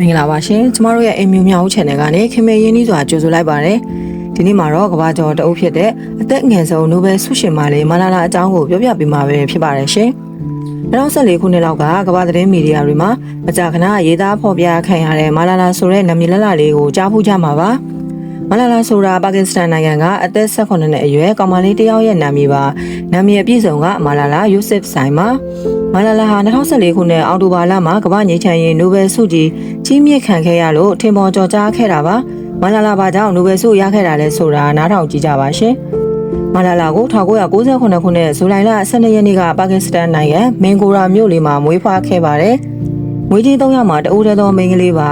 မင်္ဂလာပါရှင်ကျမတို့ရဲ့အိမ်မျိုးမြောက်ဦး channel ကနေခင်မေရင်းနှီးစွာကြိုဆိုလိုက်ပါတယ်ဒီနေ့မှာတော့ကဘာကျော်တအုပ်ဖြစ်တဲ့အသက်ငယ်ဆုံးနိုဘယ်ဆုရှင်မလေးမလာလာအကြောင်းကိုပြောပြပေးမှာပဲဖြစ်ပါတယ်ရှင်2014ခုနှစ်လောက်ကကမ္ဘာသတင်းမီဒီယာတွေမှာမကြာခဏရေးသားဖော်ပြခံရတဲ့မလာလာဆိုတဲ့နာမည်လလလေးကိုကြားဖူးကြမှာပါမလာလာဆိုတာပါကစ္စတန်နိုင်ငံကအသက်18နှစ်အရွယ်ကောင်မလေးတစ်ယောက်ရဲ့နာမည်ပါနာမည်အပြည့်စုံကမလာလာယူဆစ်ဆိုင်ပါမလာလာဟာ2014ခုနှစ်အောက်တိုဘာလမှာကမ္ဘာ့ငြိမ်းချမ်းရေးနိုဘယ်ဆုကြီး ကြီးမြင့်ခံခဲ့ရလို့ထင်ပေါ်ကျော်ကြားခဲ့တာပါမလာလာဘာကြောင့်နိုဘယ်ဆုရခဲ့တာလဲဆိုတာနားထောင်ကြည့်ကြပါရှင်မလာလာကို1998ခုနှစ်ဇူလိုင်လ12ရက်နေ့ကပါကစ္စတန်နိုင်ငံမင်ဂိုရာမြို့လေးမှာမွေးဖွားခဲ့ပါတယ်။မွေးချင်း၃ယောက်မှာတဦးတည်းသောမိန်းကလေးပါ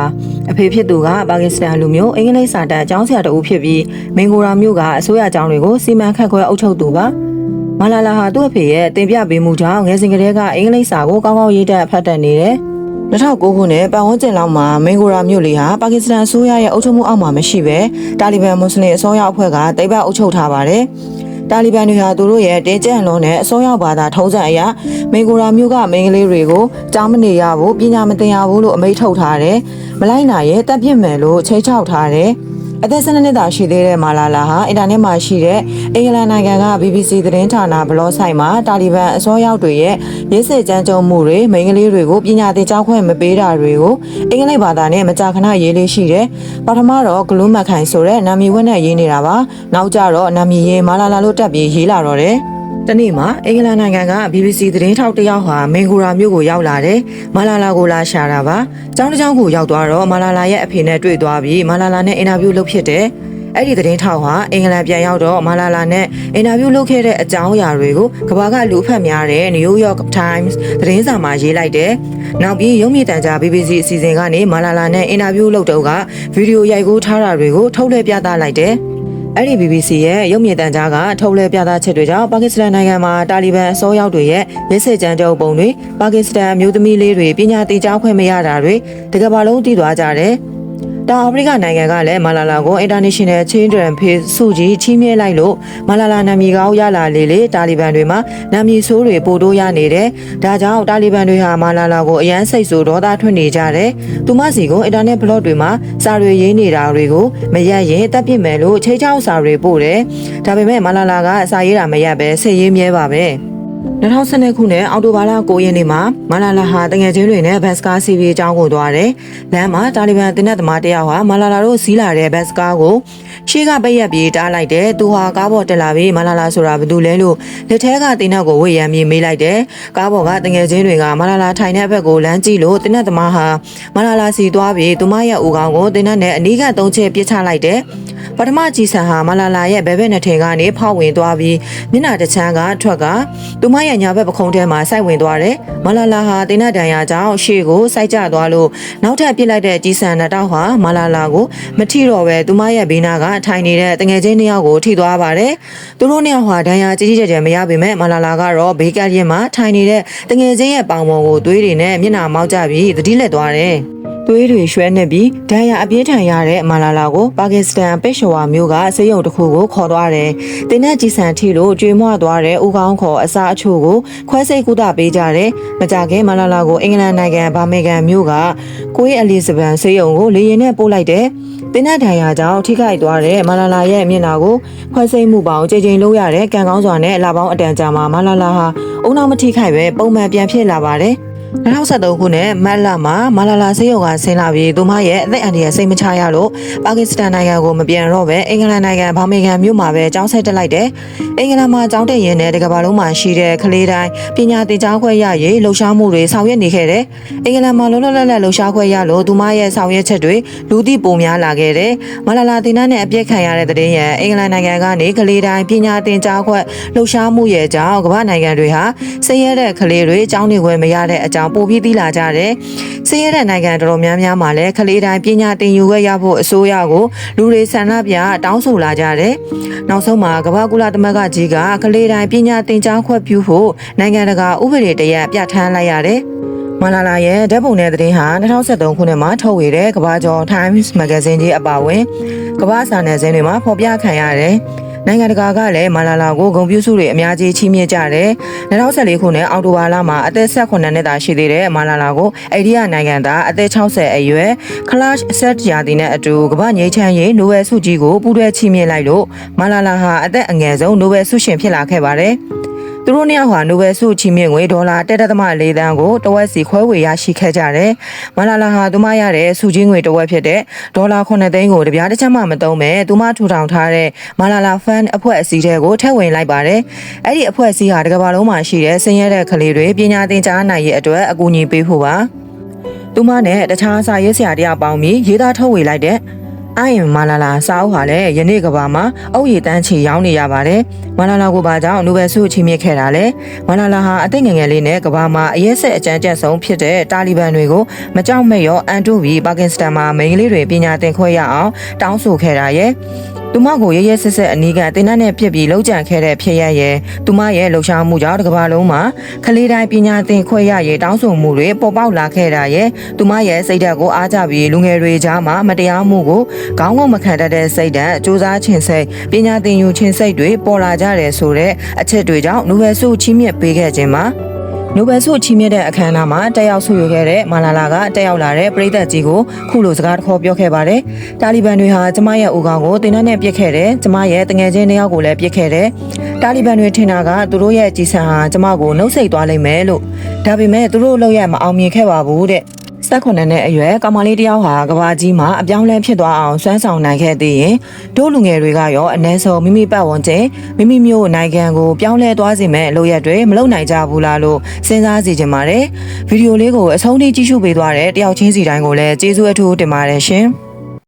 အဖေဖြစ်သူကပါကစ္စတန်လူမျိုးအင်္ဂလိပ်စာတတ်အကြောင်းဆရာတဦးဖြစ်ပြီးမင်ဂိုရာမြို့ကအစိုးရအကြောင်းတွေကိုစီမံခန့်ခွဲအုပ်ချုပ်သူပါ။မလာလာဟာသူ့အဖေရဲ့တင်ပြပေးမှုကြောင့်ငယ်စဉ်ကတည်းကအင်္ဂလိပ်စာကိုကောင်းကောင်းရေးတတ်ဖတ်တတ်နေတယ်။ 2009ခုနှစ်ပတ်ဝန်းကျင်လောက်မှာမင်ဂိုရာမြို့လေးဟာပါကစ္စတန်အစိုးရရဲ့အုပ်ချုပ်မှုအောက်မှာမရှိဘဲတာလီဘန်မွတ်စလင်အစိုးရအဖွဲ့ကတိတ်ပတ်အုပ်ချုပ်ထားပါတယ်။တာလီဘန်တွေဟာသူတို့ရဲ့တင်းကျပ်လွန်တဲ့အစိုးရဘာသာထုံးစံအရမင်ဂိုရာမြို့ကမိန်းကလေးတွေကိုကြောင်းမနေရဘူးပညာမသင်ရဘူးလို့အမိန့်ထုတ်ထားတယ်။မလိုက်နာရဲ့တပ်ပြစ်မယ်လို့ချိန်ချောက်ထားတယ်။ အသက်12နှစ်သာရှိသေးတဲ့မာလာလာဟာအင်တာနက်မှာရှိတဲ့အင်္ဂလန်နိုင်ငံက BBC သတင်းဌာနဘလော့ဆိုင်မှာတာလီဘန်အစိုးရတွေရဲ့ရေးစစ်ကြမ်းကြုတ်မှုတွေမိန်းကလေးတွေကိုပညာသင်ကြားခွင့်မပေးတာတွေကိုအင်္ဂလိပ်ဘာသာနဲ့မကြာခဏရေးလေးရှိတယ်။ပထမတော့ဂလူးမတ်ခိုင်ဆိုတဲ့နာမည်ဝက်နဲ့ရေးနေတာပါ။နောက်ကျတော့နာမည်ရေးမာလာလာလို့တက်ပြီးရေးလာတော့တယ်။ တနေ့မှာအင်္ဂလန်နိုင်ငံက BBC သတင်းထောက်တစ်ယောက်ဟာမင်ဂူရာမြို့ကိုရောက်လာတယ်။မာလာလာကိုလာရှာတာပါ။ကျောင်းတစ်ကျောင်းကိုရောက်သွားတော့မာလာလာရဲ့အဖေနဲ့တွေ့သွားပြီးမာလာလာနဲ့အင်တာဗျူးလုပ်ဖြစ်တယ်။အဲ့ဒီသတင်းထောက်ဟာအင်္ဂလန်ပြန်ရောက်တော့မာလာလာနဲ့အင်တာဗျူးလုပ်ခဲ့တဲ့အကြောင်းအရာတွေကိုကဘာကလူဖတ်များတဲ့ New York Times သတင်းစာမှာရေးလိုက်တယ်။နောက်ပြီးရုံးမြင့်တန်ကြား BBC အစီအစဉ်ကနေမာလာလာနဲ့အင်တာဗျူးလုပ်တော့ကဗီဒီယိုရိုက်ကူးထားတာတွေကိုထုတ်လွှင့်ပြသလိုက်တယ်။ အဲ့ဒီ BBC ရဲ့ရုပ်မြင်သံကြားကထုတ်လွှင့်ပြသချက်တွေကြောင့်ပါကစ္စတန်နိုင်ငံမှာတာလီဘန်အစိုးရတွေရဲ့ရဲစစ်ကြမ်းကြုတ်ပုံတွေပါကစ္စတန်အမျိုးသမီးလေးတွေပညာသင်ကြားခွင့်မရတာတွေတကမ္ဘာလုံးသိသွားကြတယ်။ တောင်အာဖရိကနိုင်ငံကလည်းမာလာလာကို International Children Peace ဆုကြီးချီးမြှင့်လိုက်လို့မာလာလာနာမည်ကောင်းရလာလေလေတာလီဘန်တွေမှာနာမည်ဆိုးတွေပို့တိုးရနေတယ်။ဒါကြောင့်တာလီဘန်တွေဟာမာလာလာကိုအယမ်းစိတ်ဆိုးဒေါသထွက်နေကြတယ်။သူမစီကို Internet blog တွေမှာစာတွေရေးနေတာတွေကိုမရက်ရင်တပ်ပစ်မယ်လို့ချိတ်ချောက်စာတွေပို့တယ်။ဒါပေမဲ့မာလာလာကစာရေးတာမရက်ပဲစိတ်ရေးမြဲပါပဲ။ 2012ခုနှစ်အောက်တိုဘာလ9ရက်နေ့မှာမလာလာဟာတငယ်ချင်းတွေနဲ့ဘတ်စကားစီးပြီးအကြောင်းကိုသွားတယ်။လမ်းမှာတာလီဘန်တင်းတဲ့သမားတယောက်ဟာမလာလာတို့စီးလာတဲ့ဘတ်စကားကိုရှေ့ကပိတ်ရက်ပြီးတားလိုက်တယ်။သူဟာကားပေါ်တက်လာပြီးမလာလာဆိုတာဘာလို့လဲလို့လက်ထဲကတင်းတဲ့ကိုဝေရမ်းပြီးမေးလိုက်တယ်။ကားပေါ်ကတငယ်ချင်းတွေကမလာလာထိုင်တဲ့ဘက်ကိုလမ်းကြည့်လို့တင်းတဲ့သမားဟာမလာလာစီသွားပြီးသူမရဲ့ဦးခေါင်းကိုတင်းတဲ့နဲ့အနီးကသုံးချက်ပြစ်ချလိုက်တယ်။ ပထမကြီးဆန်ဟာမလာလာရဲ့ဘဲဘဲနဲ့ထင်ကနေဖောက်ဝင်သွားပြီးမျက်နှာတစ်ချမ်းကထွက်ကသူမရဲ့ညာဘက်ပခုံးထဲမှာစိုက်ဝင်သွားတယ်။မလာလာဟာတင်းနဲ့တန်ရာကြောင့်ရှေ့ကိုစိုက်ကျသွားလို့နောက်ထပ်ပြစ်လိုက်တဲ့ကြီးဆန်နှစ်တောက်ဟာမလာလာကိုမထိတော့ပဲသူမရဲ့ဘေးနာကထိုင်နေတဲ့တငယ်ချင်းနှစ်ယောက်ကိုထိသွားပါတယ်။သူတို့နှစ်ယောက်ဟာဒဏ်ရာကြီးကြီးကျယ်ကျယ်မရပေမဲ့မလာလာကတော့ဘေးကရင်မှာထိုင်နေတဲ့တငယ်ချင်းရဲ့ပေါင်ပေါ်ကိုသွေးတွေနဲ့မျက်နှာမောက်ကြပြီးသတိလက်သွားတယ်။ သွေးတွေရွှဲနေပြီးဒဏ်ရာအပြင်းထန်ရတဲ့မာလာလာကိုပါကစ္စတန်ပက်ရှဝါမြို့ကဆေးရုံတစ်ခုကိုခေါ်သွားတယ်။တင်းနဲ့ကြီးဆန်ထီလို့ကျွေးမွသွားတဲ့ဦးကောင်းခေါ်အစားအချို့ကိုခွဲစိတ်ကုသပေးကြတယ်။မကြခင်မာလာလာကိုအင်္ဂလန်နိုင်ငံဘာမေဂန်မြို့ကကိုယ်အလီဇဘန်ဆေးရုံကိုလေရင်နဲ့ပို့လိုက်တယ်။တင်းနဲ့ဒဏ်ရာကြောင့်ထိခိုက်သွားတဲ့မာလာလာရဲ့မျက်နှာကိုခွဲစိတ်မှုပေါင်းကြိမ်ကြိမ်လုပ်ရတဲ့ကံကောင်းစွာနဲ့အလာပေါင်းအတန်ကြာမှာမာလာလာဟာအုံနောက်မထိခိုက်ပဲပုံမှန်ပြန်ဖြစ်လာပါတယ်။ 2013ခုနှစ်မတ်လမှာမာလာလာဆေးရုံကဆင်းလာပြီးသူမရဲ့အသက်အန္တရာယ်စိတ်မချရလို့ပါကစ္စတန်နိုင်ငံကိုမပြန်တော့ပဲအင်္ဂလန်နိုင်ငံဘာမေဂန်မြို့မှာပဲကျောင်းဆက်တက်လိုက်တယ်။အင်္ဂလန်မှာကျောင်းတက်ရင်းနဲ့တကမ္ဘာလုံးမှာရှိတဲ့ကလေးတိုင်းပညာသင်ကြားခွင့်ရရေးလှူရှားမှုတွေဆောင်ရွက်နေခဲ့တယ်။အင်္ဂလန်မှာလုံးလုံးလက်လက်လှူရှားခွင့်ရလို့သူမရဲ့ဆောင်ရွက်ချက်တွေလူသိပုံများလာခဲ့တယ်။မာလာလာတင်နန်းနဲ့အပြစ်ခံရတဲ့တဲ့ရန်အင်္ဂလန်နိုင်ငံကနေကလေးတိုင်းပညာသင်ကြားခွင့်လှူရှားမှုရဲ့အကြောင်းကမ္ဘာနိုင်ငံတွေဟာဆင်းရဲတဲ့ကလေးတွေကျောင်းနေခွင့်မရတဲ့အကြောင်းပိုပြီးသိလာကြတယ်။ဆင်းရဲတဲ့နိုင်ငံတော်တော်များများမှာလည်းကလေးတိုင်းပညာသင်ယူခွင့်ရဖို့အစိုးရကိုလူတွေဆန္ဒပြတောင်းဆိုလာကြတယ်။နောက်ဆုံးမှာကမ္ဘာကုလသမဂ္ဂကြီးကကလေးတိုင်းပညာသင်ကြားခွင့်ပြုဖို့နိုင်ငံတကာဥပဒေတရက်ပြဋ္ဌာန်းလိုက်ရတယ်။မလာလာရဲ့ဓာတ်ပုံနဲ့သတင်းဟာ2023ခုနှစ်မှာထုတ်ဝေတဲ့ကမ္ဘာကျော် Times Magazine ကြီးအပါအဝင်ကမ္ဘာစာနယ်ဇင်းတွေမှာဖော်ပြခံရတယ်။ နိုင်ငံတကာကလည်းမာလာလာကိုဂုဏ်ပြုစုတွေအများကြီးချီးမြှင့်ကြတယ်2014ခုနှစ်အောက်တိုဘာလမှာအသက်18နှစ်သာရှိသေးတဲ့မာလာလာကိုအိန္ဒိယနိုင်ငံသားအသက်60အရွယ် Clash Set ရာသီနဲ့အတူကမ္ဘာငြိမ်းချမ်းရေးနိုဘယ်ဆုကြီးကိုပူးတွဲချီးမြှင့်လိုက်လို့မာလာလာဟာအသက်အငယ်ဆုံးနိုဘယ်ဆုရှင်ဖြစ်လာခဲ့ပါတယ် သူတို့နှစ်ယောက်ဟာနိုဘယ်ဆုချီးမြှင့်ငွေဒေါ်လာ1.4သန်းကိုတဝက်စီခွဲဝေရရှိခဲ့ကြတယ်။မလာလာဟာသူမရတဲ့ဆုချင်းငွေတဝက်ဖြစ်တဲ့ဒေါ်လာ9သိန်းကိုတပြားတစ်ချက်မှမသုံးပဲသူမထူထောင်ထားတဲ့မလာလာဖန်အဖွဲ့အစည်းတွေကိုထည့်ဝင်လိုက်ပါတယ်။အဲ့ဒီအဖွဲ့အစည်းဟာတစ်ကမ္ဘာလုံးမှာရှိတဲ့ဆင်းရဲတဲ့ကလေးတွေပညာသင်ကြားနိုင်ရေးအတွက်အကူအညီပေးဖို့ပါ။သူမနဲ့တခြားစာရေးဆရာတရားပေါင်းပြီးရေးသားထုတ်ဝေလိုက်တဲ့ အိုင်မာလာလာစာအုပ်ဟာလည်းယနေ့ကဘာမှာအုတ်ရည်တန်းချီရောင်းနေရပါတယ်။မာလာလာကိုဘာကြောင့်နိုဘယ်ဆုချီးမြှင့်ခဲ့တာလဲ။မာလာလာဟာအသိငယ်ငယ်လေးနဲ့ကဘာမှာအရက်ဆက်အကြမ်းကြက်ဆုံးဖြစ်တဲ့တာလီဘန်တွေကိုမကြောက်မဲ့ရောအန်တိုဗီပါကစ္စတန်မှာမိန်းကလေးတွေပညာသင်ခွင့်ရအောင်တောင်းဆိုခဲ့တာရဲ့။ သူမကိုရရဆက်ဆက်အနီးကတင်နတ်နဲ့ပြစ်ပြီးလှုပ်ကြံခဲ့တဲ့ဖြစ်ရရဲ့သူမရဲ့လှုပ်ရှားမှုကြောင့်တစ်ကမ္ဘာလုံးမှာကလေးတိုင်းပညာသင်ခွင့်ရရဲ့တောင်းဆိုမှုတွေပေါ်ပေါက်လာခဲ့တာရဲ့သူမရဲ့စိတ်ဓာတ်ကိုအားကြပြီးလူငယ်တွေကြားမှာမတရားမှုကိုခေါင်းငုံမခံတတ်တဲ့စိတ်ဓာတ်စူးစမ်းခြင်းစိတ်ပညာသင်ယူခြင်းစိတ်တွေပေါ်လာကြတယ်ဆိုတဲ့အချက်တွေကြောင့်နိုဘယ်ဆုချီးမြှင့်ပေးခဲ့ခြင်းမှာ နိုဘယ်ဆုချီးမြှင့်တဲ့အခမ်းအနားမှာတက်ရောက်ဆုရွေခဲ့တဲ့မာလာလာကတက်ရောက်လာတဲ့ပြည်သက်ကြီးကိုခုလိုစကားတစ်ခေါ်ပြောခဲ့ပါတယ်။တာလီဘန်တွေဟာကျမရဲ့ဦးခေါင်းကိုတင်နဲ့ပြစ်ခဲ့တယ်။ကျမရဲ့တငယ်ချင်းတစ်ယောက်ကိုလည်းပြစ်ခဲ့တယ်။တာလီဘန်တွေထင်တာကသူတို့ရဲ့ကြီးစံဟာကျမကိုနှုတ်ဆက်သွားလိမ့်မယ်လို့ဒါပေမဲ့သူတို့လောက်ရမအောင်မြင်ခဲ့ပါဘူးတဲ့။ စက်ခွန်နဲ့အရွယ်ကောင်မလေးတယောက်ဟာကဘာကြီးမှာအပြောင်းလဲဖြစ်သွားအောင်စွမ်းဆောင်နိုင်ခဲ့သေးရင်တို့လူငယ်တွေကရောအ ਨੇ ဆုံးမိမိပတ်ဝန်းကျင်မိမိမျိုးနိုင်ငံကိုပြောင်းလဲသွားစေမဲ့အလုပ်ရက်တွေမလုပ်နိုင်ကြဘူးလားလို့စဉ်းစားစီခြင်းပါတယ်ဗီဒီယိုလေးကိုအဆုံးထိကြည့်ရှုပေးသွားတဲ့တယောက်ချင်းစီတိုင်းကိုလည်းကျေးဇူးအထူးတင်ပါတယ်ရှင်။